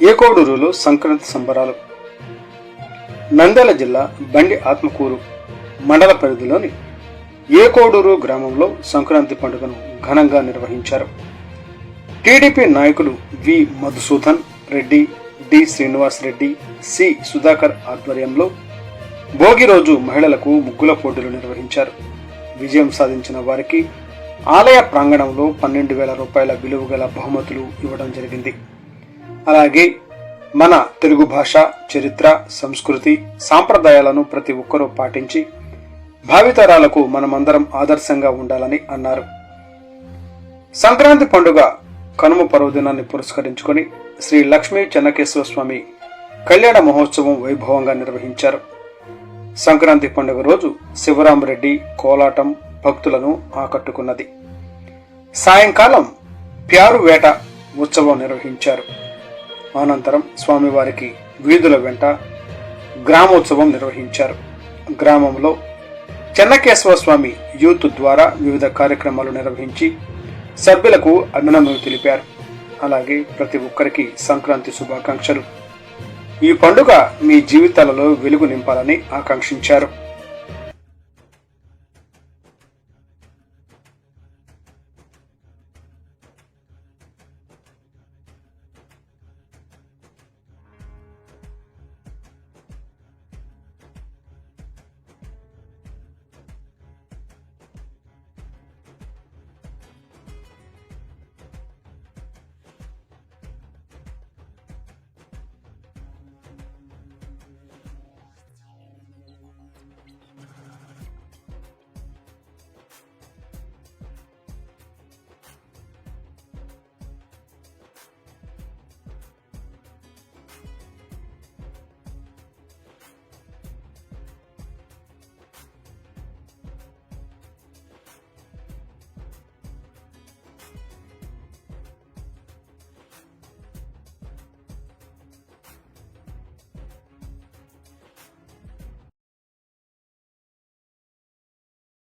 ఏకోడూరులో సంక్రాంతి సంబరాలు. నంద్యాల జిల్లా బండి ఆత్మకూరు మండల పరిధిలోని ఏకోడూరు గ్రామంలో సంక్రాంతి పండుగను ఘనంగా నిర్వహించారు. టీడీపీ నాయకులు V Madhusudan Reddy D Srinivas Reddy C Sudhakar ఆధ్వర్యంలో భోగి రోజు మహిళలకు ముగ్గుల పోటీలు నిర్వహించారు. విజయం సాధించిన వారికి ఆలయ ప్రాంగణంలో పన్నెండు వేల రూపాయల విలువ గల బహుమతులు ఇవ్వడం జరిగింది. అలాగే మన తెలుగు భాష చరిత్ర సంస్కృతి సాంప్రదాయాలను ప్రతి ఒక్కరూ పాటించి భావితరాలకు మనమందరం ఆదర్శంగా ఉండాలని అన్నారు. సంక్రాంతి పండుగ కనుమ పర్వదినాన్ని పురస్కరించుకొని శ్రీ లక్ష్మీ చెన్నకేశ్వర స్వామి కళ్యాణ మహోత్సవం వైభవంగా నిర్వహించారు. సంక్రాంతి పండుగ రోజు శివరామరెడ్డి కోలాటం భక్తులను ఆకట్టుకున్నది. సాయంకాలం ప్యారు వేట ఉత్సవం నిర్వహించారు. అనంతరం స్వామివారికి వీధుల వెంట గ్రామోత్సవం నిర్వహించారు. గ్రామంలో చెన్నకేశవ స్వామి యూత్ ద్వారా వివిధ కార్యక్రమాలు నిర్వహించి సభ్యులకు అభినందనలు తెలిపారు. అలాగే ప్రతి ఒక్కరికి సంక్రాంతి శుభాకాంక్షలు. ఈ పండుగ మీ జీవితాలలో వెలుగు నింపాలని ఆకాంక్షించారు.